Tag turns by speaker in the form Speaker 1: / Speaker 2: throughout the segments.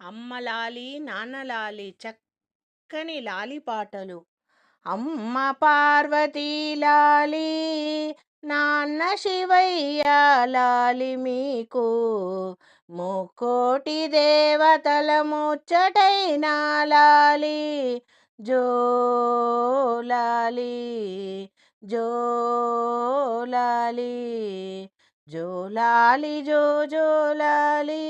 Speaker 1: అమ్మ లాలి నాన్న లాలి చక్కని లాలి పాటలు. అమ్మ పార్వతీ లాలి నాన్న శివయ్య లాలి మీకు. ముకోటి దేవతల ముచ్చటైన లాలి జోలాలి జోలాలి జోలాలి జో జోలాలి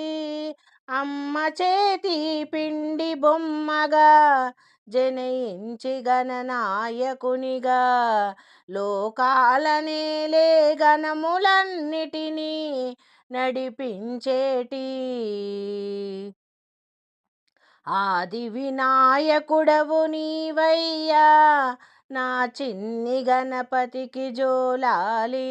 Speaker 1: అమ్మ చేతి పిండి బొమ్మగా జనయించి గణనాయకునిగా లోకాలనేలే గణములన్నిటినీ నడిపించేటి. ఆది వినాయకుడవు నీవయ్యా నా చిన్ని గణపతికి జోలాలి.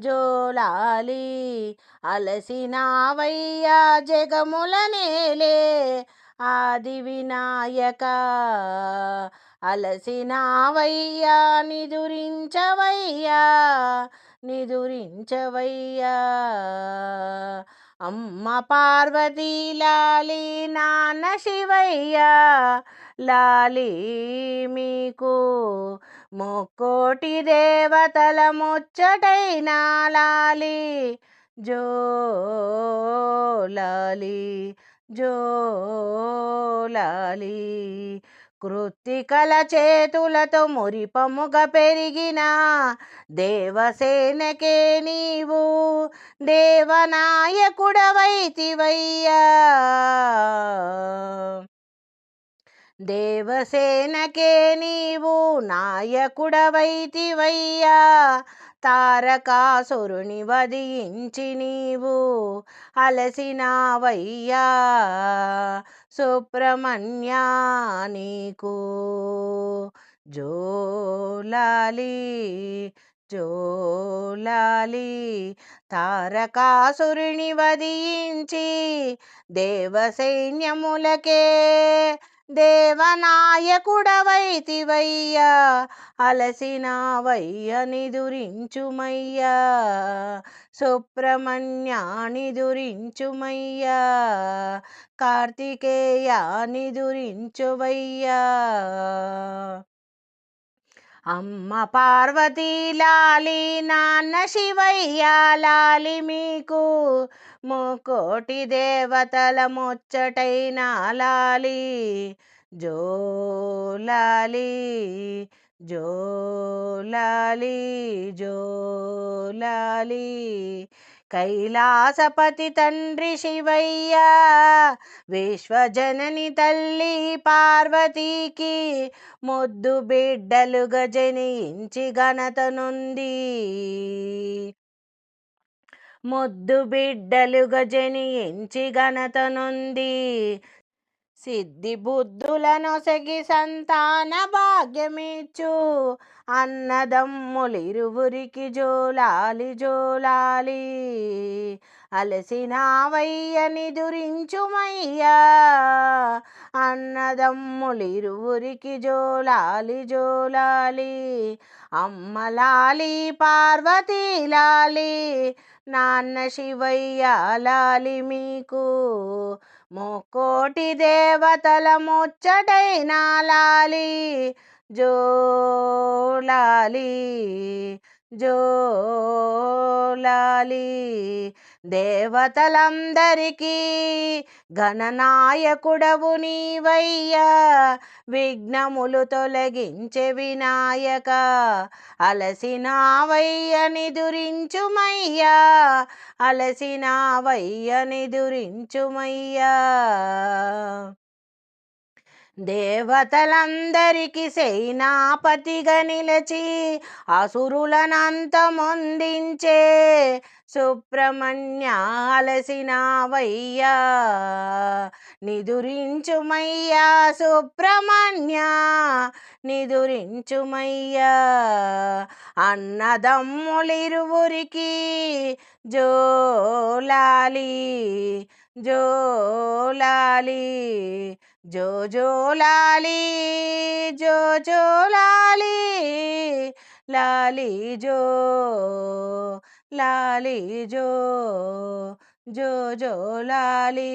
Speaker 1: జోలాలి అలసినావయ్యా జగముల నేలే ఆది వినాయక. అలసినావయ్యా నిదురించవయ్యా నిదురించవయ్యా. అమ్మ పార్వతీ లాలి నాన్న శివయ్యా లాలి మీకు ముక్కోటి దేవతల ముచ్చటైన లాలి జోలాలి జోలాలి కృత్తికల చేతులతో మురిపముగ పెరిగిన దేవసేనకే నీవు దేవనాయకుడవైతివయ్యా దేవసేనకే నీవు నాయకుడవైతివయ్యా. తారకాసురుని వదించి నీవు అలసినావయ్యా. సుబ్రహ్మణ్యా నీకు జోలాలి జోలాలి. తారకాసురుని వదించి దేవసైన్యములకే దేవనాయకుడవైతివయ్యా అలసినావయ్య నిదురించుమయ్యా సుబ్రహ్మణ్యా నిదురించుమయ్యా కార్తికేయ నిదురించువయ్యా. అమ్మ పార్వతీ లాలి నాన్న శివయ్య లాలి మీకు. ముకోటి దేవతల ముచ్చటైన లాలి జోలాలి జోలాలి జోలాలి కైలాసపతి తండ్రి శివయ్య విశ్వజనని తల్లి పార్వతీకి ముద్దు బిడ్డలుగా జనించి ఘనతనుంది మొద్దు ముద్దు బిడ్డలుగా జనించి ఘనతనుంది నుండి సిద్ధి బుద్ధులనొసగి సంతాన భాగ్యమిచ్చు. అన్నదమ్ములిరువురికి జోలాలి జోలాలి. అలసినావయ్యని దురించుమయ్యా. అన్నదమ్ములిరువురికి జోలాలి జోలాలి. అమ్మలాలి పార్వతీ లాలి నాన్న శివయ్య లాలి మీకు. ముక్కోటి దేవతల ముచ్చటైన లాలి జోలాలి. జోలాలి దేవతలందరికీ గణనాయకుడవు నీవయ్యా. విఘ్నములు తొలగించే వినాయక అలసినావయ్యని దురించుమయ్యా అలసినావయ్యని దురించుమయ్యా దేవతలందరికి సేనాపతిగా నిలచి అసురులనంతమొందించే సుబ్రహ్మణ్య అలసినావయ్యా. నిదురించుమయ్యా సుబ్రహ్మణ్య నిదురించుమయ్యా. అన్నదమ్ములిరువురికి జోలాలి జోలాలి జో జోలాలి జో జోలాలి లాలి జో లాలి జో జో జో లాలి